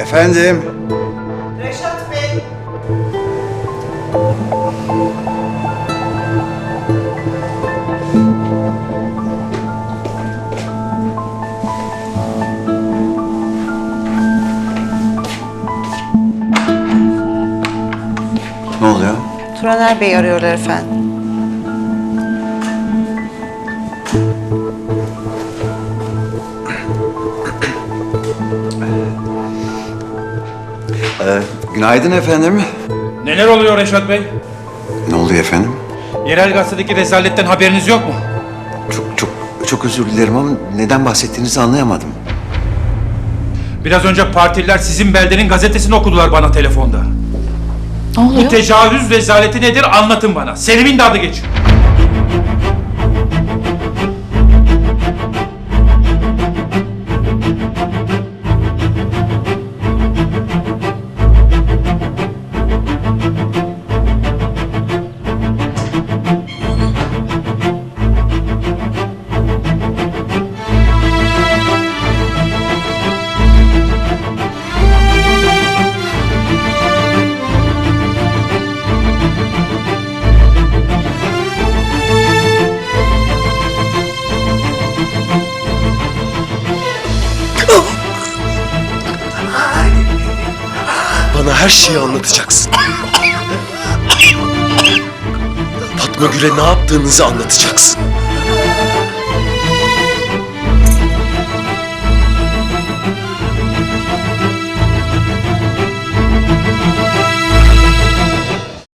Efendim? Reşat Bey. Ne oluyor? Turaner Bey arıyorlar efendim. Ee, günaydın efendim. Neler oluyor Reşat Bey? Ne oluyor efendim? Yerel gazetedeki rezaletten haberiniz yok mu? Çok çok çok özür dilerim ama neden bahsettiğinizi anlayamadım. Biraz önce partililer sizin beldenin gazetesini okudular bana telefonda. Ne oluyor? Bu tecavüz rezaleti nedir anlatın bana. Selim'in de adı geçiyor. Bana her şeyi anlatacaksın. Fatma Gül'e ne yaptığınızı anlatacaksın.